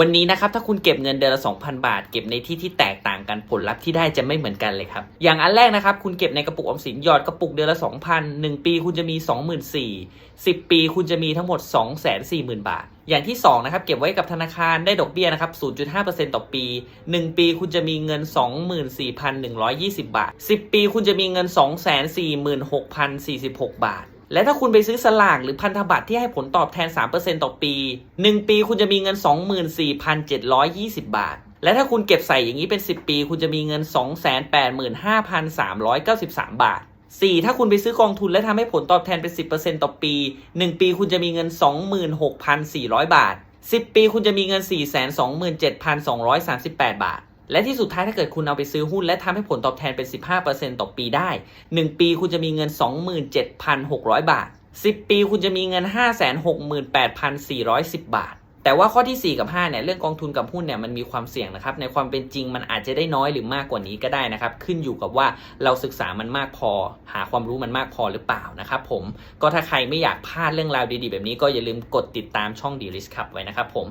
วันนี้นะครับถ้าคุณเก็บเงินเดือนละ 2,000 บาท เก็บในที่ที่แตกต่างกันผลลัพธ์ที่ได้จะไม่เหมือนกันเลยครับ อย่างอันแรกนะครับ คุณเก็บในกระปุกออมสินหยอดกระปุกเดือนละ 2,000 1 ปีคุณจะมี 24,000 10 ปีคุณจะมีทั้งหมด 240,000 บาท อย่างที่2นะครับเก็บไว้กับธนาคารได้ดอกเบี้ยนะครับ 0.5%ต่อปี 1 ปีคุณจะมีเงิน 24,120 บาท 10 ปีคุณจะมีเงิน 246,046 บาท และถ้าคุณไปซื้อสลากหรือพันธบัตรที่ให้ผลตอบแทน 3%ต่อปี 1 ปีคุณจะมีเงิน 24,720 บาท และถ้าคุณเก็บใส่อย่างนี้เป็น 10 ปี คุณจะมีเงิน 285,393 บาท 4. ถ้าคุณไปซื้อกองทุนและทำให้ผลตอบแทนเป็น 10%ต่อปี 1 ปีคุณจะมีเงิน 26,400 บาท 10 ปีคุณจะมีเงิน 427,238 บาท และที่สุดท้ายถ้าเกิดคุณเอาไปซื้อหุ้น และทำให้ผลตอบแทนเป็น 15%ต่อปีได้ 1 ปีคุณจะมีเงิน 27,600 บาท 10 ปีคุณจะมีเงิน 568,410 บาท แต่ว่าข้อที่ 4 กับ 5 เนี่ย เรื่องกองทุนกับหุ้นเนี่ยมันมีความเสี่ยงนะครับ ในความเป็นจริงมันอาจจะได้น้อยหรือมากกว่านี้ก็ได้นะครับ ขึ้นอยู่กับว่าเราศึกษามันมากพอ หาความรู้มันมากพอหรือเปล่านะครับผม ก็ถ้าใครไม่อยากพลาดเรื่องราวดีๆ แบบนี้ก็อย่าลืมกดติดตามช่องดีลิสครับไว้นะครับผม